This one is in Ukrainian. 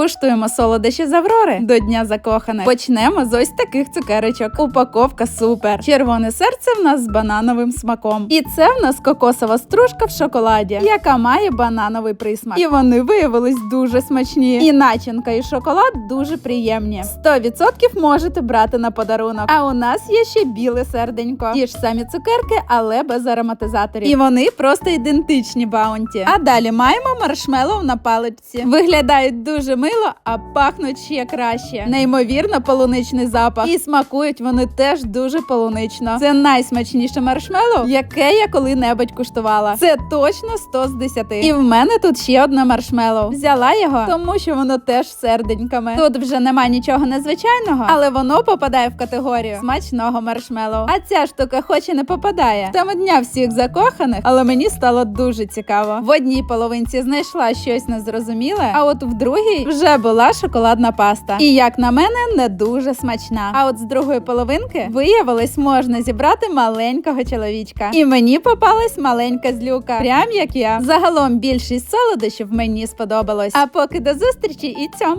Куштуємо солодощі з Аврори до Дня закоханих. Почнемо з ось таких цукерочок. Упаковка супер. Червоне серце в нас з банановим смаком. І це в нас кокосова стружка в шоколаді, яка має банановий присмак. І вони виявились дуже смачні. І начинка, і шоколад дуже приємні. 100% можете брати на подарунок. А у нас є ще біле серденько. Ті ж самі цукерки, але без ароматизаторів. І вони просто ідентичні баунті. А далі маємо маршмеллоу на паличці. Виглядають дуже мило, а пахнуть ще краще. Неймовірно полуничний запах. І смакують вони теж дуже полунично. Це найсмачніше маршмеллоу, яке я коли-небудь куштувала. Це точно 100 з 10. І в мене тут ще одне маршмеллоу. Взяла його, тому що воно теж серденьками. Тут вже нема нічого незвичайного, але воно попадає в категорію смачного маршмеллоу. А ця штука хоч і не попадає. Тема дня всіх закоханих, але мені стало дуже цікаво. В одній половинці знайшла щось незрозуміле, а от в другій вже була шоколадна паста. І як на мене, не дуже смачна. А от з другої половинки виявилось, можна зібрати маленького чоловічка. І мені попалась маленька злюка, прям як я. Загалом більшість солодощів мені сподобалось. А поки до зустрічі і цьом.